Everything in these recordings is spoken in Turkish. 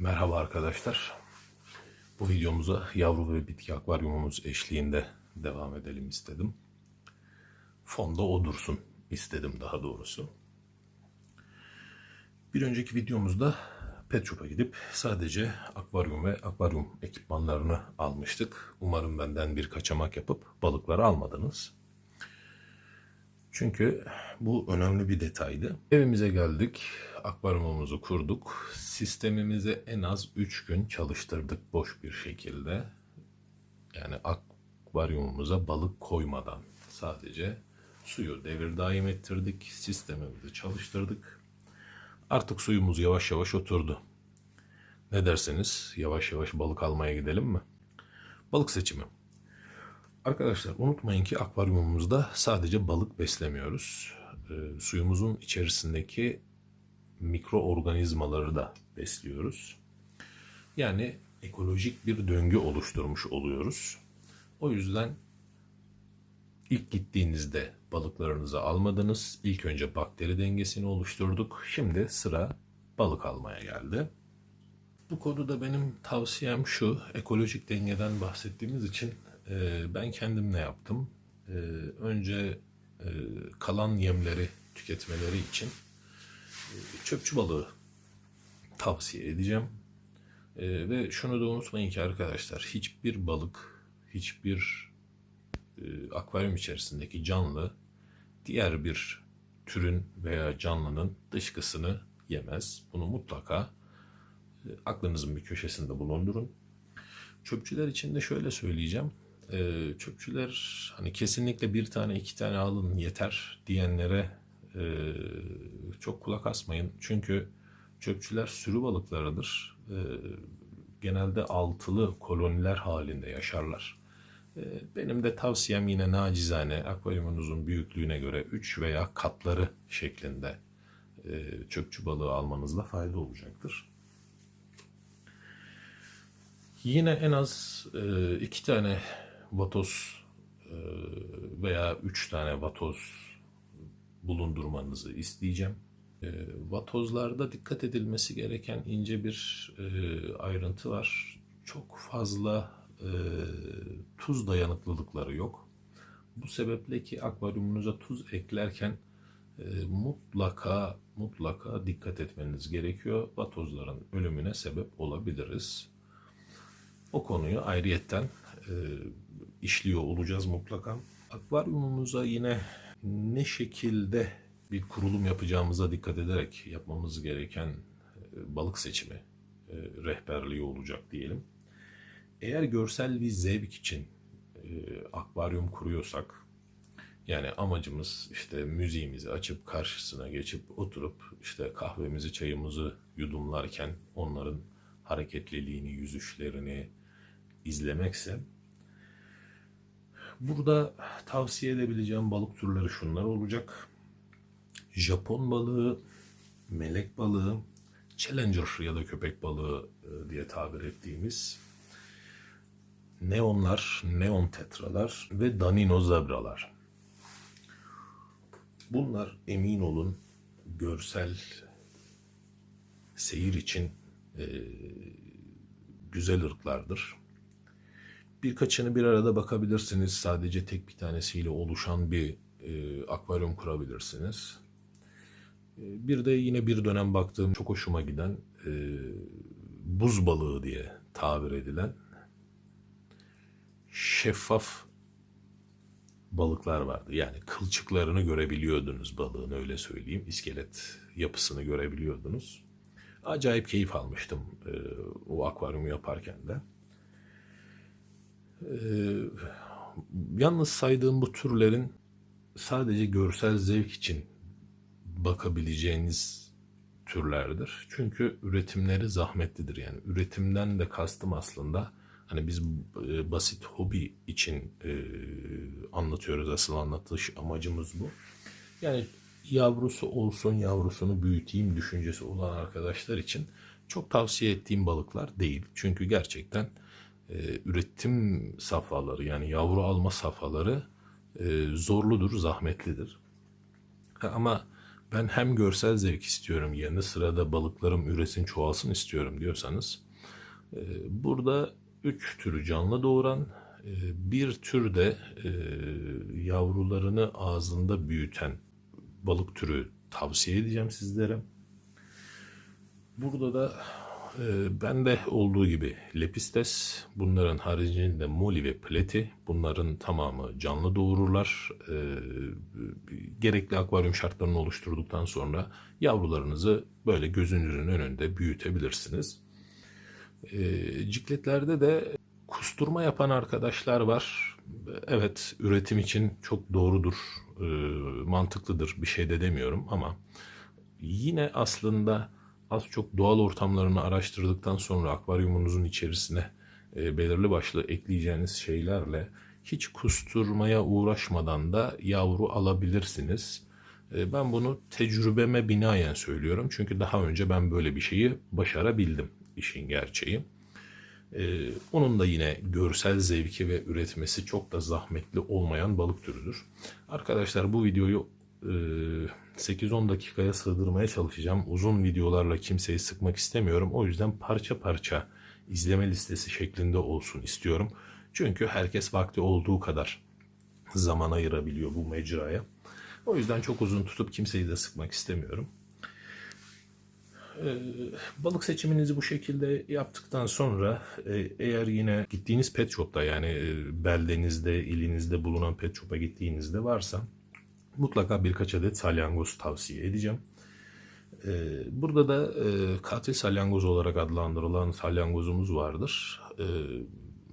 Merhaba arkadaşlar. Bu videomuza yavru ve bitki akvaryumumuz eşliğinde devam edelim istedim. Fonda o dursun istedim daha doğrusu. Bir önceki videomuzda Pet Shop'a gidip sadece akvaryum ve akvaryum ekipmanlarını almıştık. Umarım benden bir kaçamak yapıp balıkları almadınız. Çünkü bu önemli bir detaydı. Evimize geldik, akvaryumumuzu kurduk. Sistemimizi en az 3 gün çalıştırdık boş bir şekilde. Yani akvaryumumuza balık koymadan sadece suyu devir daim ettirdik. Sistemimizi çalıştırdık. Artık suyumuz yavaş yavaş oturdu. Ne derseniz yavaş yavaş balık almaya gidelim mi? Balık seçimi. Arkadaşlar unutmayın ki akvaryumumuzda sadece balık beslemiyoruz. E, suyumuzun içerisindeki mikroorganizmaları da besliyoruz. Yani ekolojik bir döngü oluşturmuş oluyoruz. O yüzden ilk gittiğinizde balıklarınızı almadınız. İlk önce bakteri dengesini oluşturduk. Şimdi sıra balık almaya geldi. Bu konuda benim tavsiyem şu, ekolojik dengeden bahsettiğimiz için e, ben kendim ne yaptım? E, önce e, kalan yemleri tüketmeleri için e, çöpçü balığı tavsiye edeceğim. E, ve şunu da unutmayın ki arkadaşlar, hiçbir balık, hiçbir e, akvaryum içerisindeki canlı diğer bir türün veya canlının dışkısını yemez. Bunu mutlaka e, aklınızın bir köşesinde bulundurun. Çöpçüler için de şöyle söyleyeceğim. E, çöpçüler hani kesinlikle bir tane iki tane alın yeter diyenlere e, çok kulak asmayın. Çünkü çöpçüler sürü balıklarıdır. E, genelde altılı koloniler halinde yaşarlar. E, benim de tavsiyem yine nacizane akvaryumunuzun büyüklüğüne göre 3 veya katları şeklinde e, çöpçü balığı almanızda fayda olacaktır. Yine en az e, iki tane vatoz e, veya üç tane vatoz bulundurmanızı isteyeceğim. E, vatozlarda dikkat edilmesi gereken ince bir e, ayrıntı var. Çok fazla tuz dayanıklılıkları yok. Bu sebeple ki akvaryumunuza tuz eklerken mutlaka mutlaka dikkat etmeniz gerekiyor. Vatozların ölümüne sebep olabiliriz. O konuyu ayrıyetten işliyor olacağız mutlaka. Akvaryumumuza yine ne şekilde bir kurulum yapacağımıza dikkat ederek yapmamız gereken e, balık seçimi e, rehberliği olacak diyelim. Eğer görsel bir zevk için e, akvaryum kuruyorsak yani amacımız işte müziğimizi açıp karşısına geçip oturup işte kahvemizi çayımızı yudumlarken onların hareketliliğini, yüzüşlerini izlemekse burada tavsiye edebileceğim balık türleri şunlar olacak. Japon balığı, melek balığı, challenger ya da köpek balığı e, diye tabir ettiğimiz neonlar, neon tetralar ve danino zebralar. Bunlar emin olun görsel seyir için e, güzel ırklardır. Birkaçını bir arada bakabilirsiniz. Sadece tek bir tanesiyle oluşan bir e, akvaryum kurabilirsiniz. E, bir de yine bir dönem baktığım çok hoşuma giden e, buz balığı diye tabir edilen şeffaf balıklar vardı. Yani kılçıklarını görebiliyordunuz balığın öyle söyleyeyim. İskelet yapısını görebiliyordunuz. Acayip keyif almıştım e, o akvaryumu yaparken de. E, yalnız saydığım bu türlerin sadece görsel zevk için bakabileceğiniz türlerdir. Çünkü üretimleri zahmetlidir. Yani üretimden de kastım aslında hani biz e, basit hobi için e, anlatıyoruz. Asıl anlatış amacımız bu. Yani yavrusu olsun yavrusunu büyüteyim düşüncesi olan arkadaşlar için çok tavsiye ettiğim balıklar değil. Çünkü gerçekten e, üretim safhaları yani yavru alma safhaları e, zorludur, zahmetlidir. Ama ben hem görsel zevk istiyorum yanı sırada balıklarım üresin çoğalsın istiyorum diyorsanız e, burada üç türü canlı doğuran bir tür de yavrularını ağzında büyüten balık türü tavsiye edeceğim sizlere. Burada da bende olduğu gibi lepistes, bunların haricinde moli ve pleti, bunların tamamı canlı doğururlar. E, gerekli akvaryum şartlarını oluşturduktan sonra yavrularınızı böyle gözünüzün önünde büyütebilirsiniz. E, cikletlerde de kusturma yapan arkadaşlar var. Evet, üretim için çok doğrudur, mantıklıdır, bir şey de demiyorum ama yine aslında az çok doğal ortamlarını araştırdıktan sonra akvaryumunuzun içerisine e, belirli başlı ekleyeceğiniz şeylerle hiç kusturmaya uğraşmadan da yavru alabilirsiniz. E, ben bunu tecrübeme binaen söylüyorum. Çünkü daha önce ben böyle bir şeyi başarabildim işin gerçeği. E, onun da yine görsel zevki ve üretmesi çok da zahmetli olmayan balık türüdür. Arkadaşlar bu videoyu e, 8-10 dakikaya sığdırmaya çalışacağım. Uzun videolarla kimseyi sıkmak istemiyorum. O yüzden parça parça izleme listesi şeklinde olsun istiyorum. Çünkü herkes vakti olduğu kadar zaman ayırabiliyor bu mecraya. O yüzden çok uzun tutup kimseyi de sıkmak istemiyorum. Ee, balık seçiminizi bu şekilde yaptıktan sonra e, eğer yine gittiğiniz pet shop'ta yani e, beldenizde, ilinizde bulunan pet shop'a gittiğinizde varsa mutlaka birkaç adet salyangoz tavsiye edeceğim. Ee, burada da e, katil salyangoz olarak adlandırılan salyangozumuz vardır. Ee,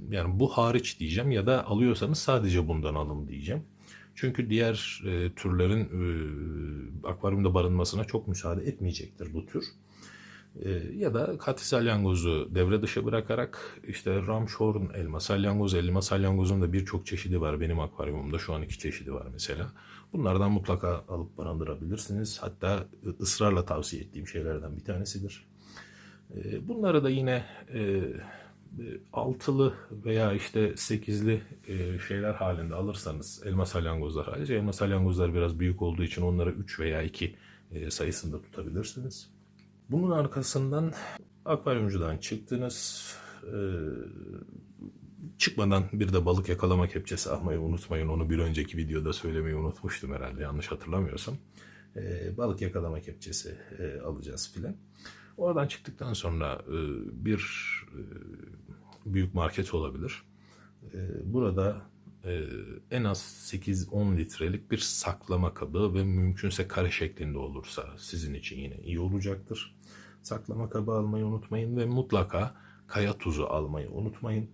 yani bu hariç diyeceğim ya da alıyorsanız sadece bundan alın diyeceğim. Çünkü diğer e, türlerin e, akvaryumda barınmasına çok müsaade etmeyecektir bu tür. E, ya da katil salyangozu devre dışı bırakarak işte ramshorn elma salyangoz, elma salyangozun da birçok çeşidi var benim akvaryumumda. Şu an iki çeşidi var mesela. Bunlardan mutlaka alıp barındırabilirsiniz. Hatta ısrarla tavsiye ettiğim şeylerden bir tanesidir. E, bunları da yine e, altılı veya işte sekizli e, şeyler halinde alırsanız elma salyangozlar hariç. Elma salyangozlar biraz büyük olduğu için onları 3 veya 2 e, sayısında tutabilirsiniz. Bunun arkasından akvaryumcudan çıktınız. E, çıkmadan bir de balık yakalama kepçesi almayı unutmayın. Onu bir önceki videoda söylemeyi unutmuştum herhalde yanlış hatırlamıyorsam. Balık yakalama kepçesi alacağız filan. Oradan çıktıktan sonra bir büyük market olabilir. Burada en az 8-10 litrelik bir saklama kabı ve mümkünse kare şeklinde olursa sizin için yine iyi olacaktır. Saklama kabı almayı unutmayın ve mutlaka kaya tuzu almayı unutmayın.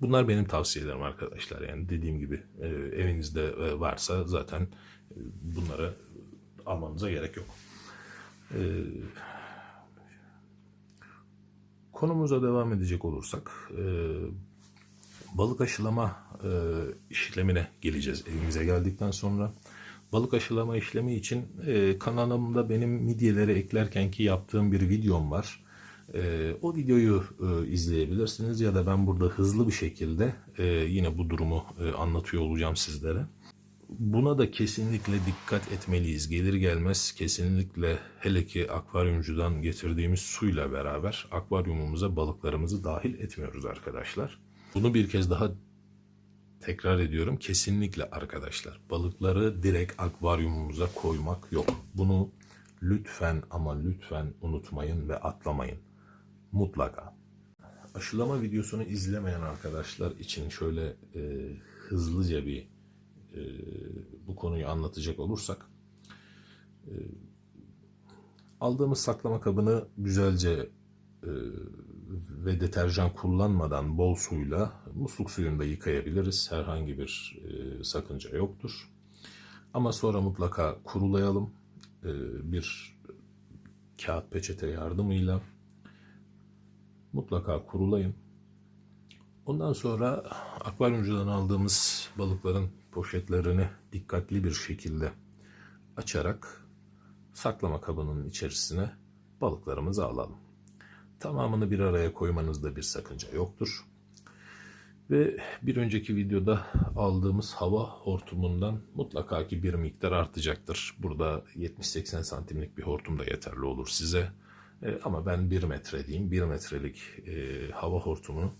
Bunlar benim tavsiyelerim arkadaşlar. Yani dediğim gibi evinizde varsa zaten bunları almanıza gerek yok. Konumuza devam edecek olursak balık aşılama işlemine geleceğiz evimize geldikten sonra. Balık aşılama işlemi için kanalımda benim midyeleri eklerken ki yaptığım bir videom var. o videoyu izleyebilirsiniz ya da ben burada hızlı bir şekilde yine bu durumu anlatıyor olacağım sizlere. Buna da kesinlikle dikkat etmeliyiz. Gelir gelmez kesinlikle hele ki akvaryumcudan getirdiğimiz suyla beraber akvaryumumuza balıklarımızı dahil etmiyoruz arkadaşlar. Bunu bir kez daha tekrar ediyorum. Kesinlikle arkadaşlar balıkları direkt akvaryumumuza koymak yok. Bunu lütfen ama lütfen unutmayın ve atlamayın. Mutlaka. Aşılama videosunu izlemeyen arkadaşlar için şöyle e, hızlıca bir e, bu konuyu anlatacak olursak e, aldığımız saklama kabını güzelce e, ve deterjan kullanmadan bol suyla musluk suyunda yıkayabiliriz. Herhangi bir e, sakınca yoktur. Ama sonra mutlaka kurulayalım. E, bir kağıt peçete yardımıyla mutlaka kurulayın. Ondan sonra akvaryumcudan aldığımız balıkların poşetlerini dikkatli bir şekilde açarak saklama kabının içerisine balıklarımızı alalım. Tamamını bir araya koymanızda bir sakınca yoktur. Ve bir önceki videoda aldığımız hava hortumundan mutlaka ki bir miktar artacaktır. Burada 70-80 santimlik bir hortum da yeterli olur size. E, ama ben 1 metre diyeyim. 1 metrelik e, hava hortumunu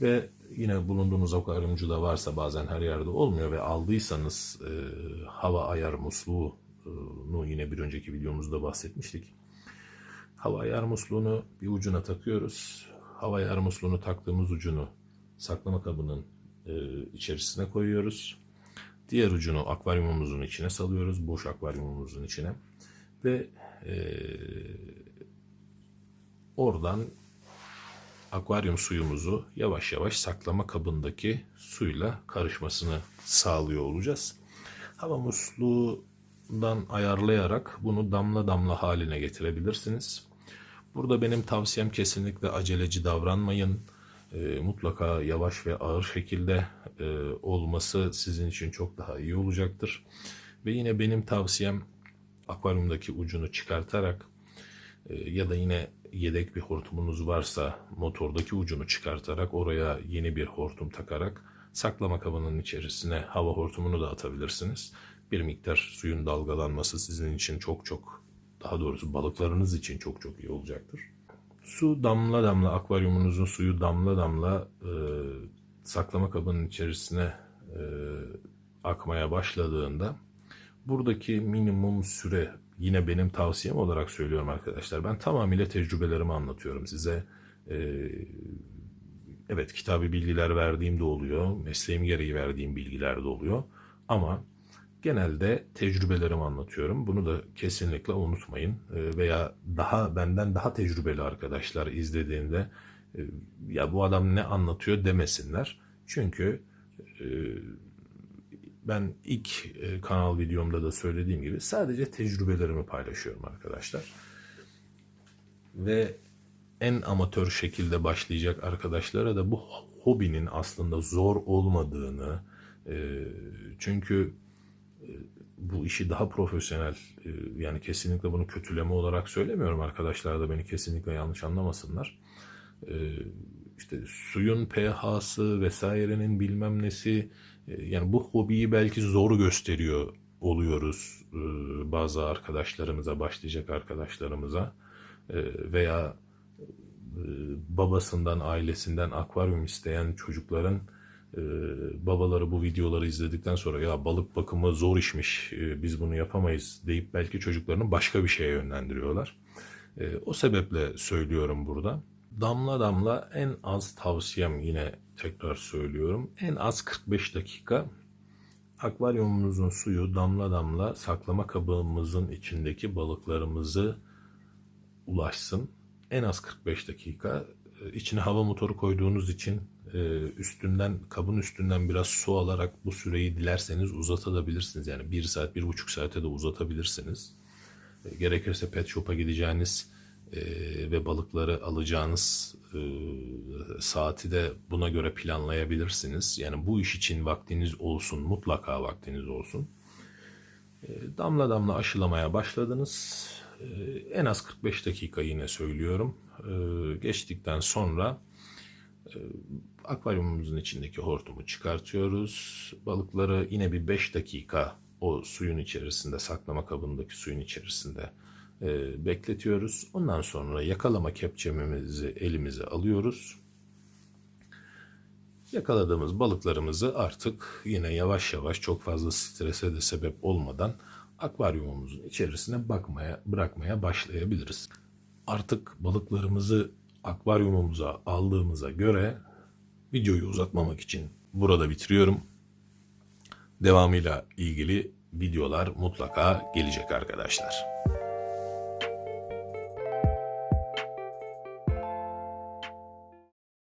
ve yine bulunduğunuz akvaryumcuda varsa bazen her yerde olmuyor ve aldıysanız e, hava ayar musluğunu yine bir önceki videomuzda bahsetmiştik. Hava ayar musluğunu bir ucuna takıyoruz. Hava ayar musluğunu taktığımız ucunu saklama kabının e, içerisine koyuyoruz. Diğer ucunu akvaryumumuzun içine salıyoruz. Boş akvaryumumuzun içine. Ve e, oradan akvaryum suyumuzu yavaş yavaş saklama kabındaki suyla karışmasını sağlıyor olacağız. Hava musluğundan ayarlayarak bunu damla damla haline getirebilirsiniz. Burada benim tavsiyem kesinlikle aceleci davranmayın. E, mutlaka yavaş ve ağır şekilde e, olması sizin için çok daha iyi olacaktır. Ve yine benim tavsiyem akvaryumdaki ucunu çıkartarak e, ya da yine yedek bir hortumunuz varsa motordaki ucunu çıkartarak oraya yeni bir hortum takarak saklama kabının içerisine hava hortumunu da atabilirsiniz. Bir miktar suyun dalgalanması sizin için çok çok daha doğrusu balıklarınız için çok çok iyi olacaktır. Su damla damla akvaryumunuzun suyu damla damla e, saklama kabının içerisine e, akmaya başladığında buradaki minimum süre yine benim tavsiyem olarak söylüyorum arkadaşlar. Ben tamamıyla tecrübelerimi anlatıyorum size. Ee, evet kitabı bilgiler verdiğim de oluyor. Mesleğim gereği verdiğim bilgiler de oluyor. Ama genelde tecrübelerimi anlatıyorum. Bunu da kesinlikle unutmayın. Ee, veya daha benden daha tecrübeli arkadaşlar izlediğinde e, ya bu adam ne anlatıyor demesinler. Çünkü e, ben ilk e, kanal videomda da söylediğim gibi sadece tecrübelerimi paylaşıyorum arkadaşlar. Ve en amatör şekilde başlayacak arkadaşlara da bu hobinin aslında zor olmadığını çünkü bu işi daha profesyonel yani kesinlikle bunu kötüleme olarak söylemiyorum arkadaşlar da beni kesinlikle yanlış anlamasınlar. İşte suyun pH'sı vesairenin bilmem nesi e, yani bu hobiyi belki zor gösteriyor oluyoruz e, bazı arkadaşlarımıza, başlayacak arkadaşlarımıza e, veya babasından, ailesinden akvaryum isteyen çocukların babaları bu videoları izledikten sonra ya balık bakımı zor işmiş, biz bunu yapamayız deyip belki çocuklarını başka bir şeye yönlendiriyorlar. O sebeple söylüyorum burada. Damla damla en az tavsiyem yine tekrar söylüyorum. En az 45 dakika akvaryumumuzun suyu damla damla saklama kabımızın içindeki balıklarımızı ulaşsın. En az 45 dakika içine hava motoru koyduğunuz için e, üstünden kabın üstünden biraz su alarak bu süreyi dilerseniz uzatabilirsiniz. Yani bir saat, bir buçuk saate de uzatabilirsiniz. E, gerekirse pet shop'a gideceğiniz ve balıkları alacağınız saati de buna göre planlayabilirsiniz. Yani bu iş için vaktiniz olsun, mutlaka vaktiniz olsun. Damla damla aşılamaya başladınız. En az 45 dakika yine söylüyorum. Geçtikten sonra akvaryumumuzun içindeki hortumu çıkartıyoruz. Balıkları yine bir 5 dakika o suyun içerisinde, saklama kabındaki suyun içerisinde e, bekletiyoruz. Ondan sonra yakalama kepçemizi elimize alıyoruz. Yakaladığımız balıklarımızı artık yine yavaş yavaş çok fazla strese de sebep olmadan akvaryumumuzun içerisine bakmaya bırakmaya başlayabiliriz. Artık balıklarımızı akvaryumumuza aldığımıza göre videoyu uzatmamak için burada bitiriyorum. Devamıyla ilgili videolar mutlaka gelecek arkadaşlar.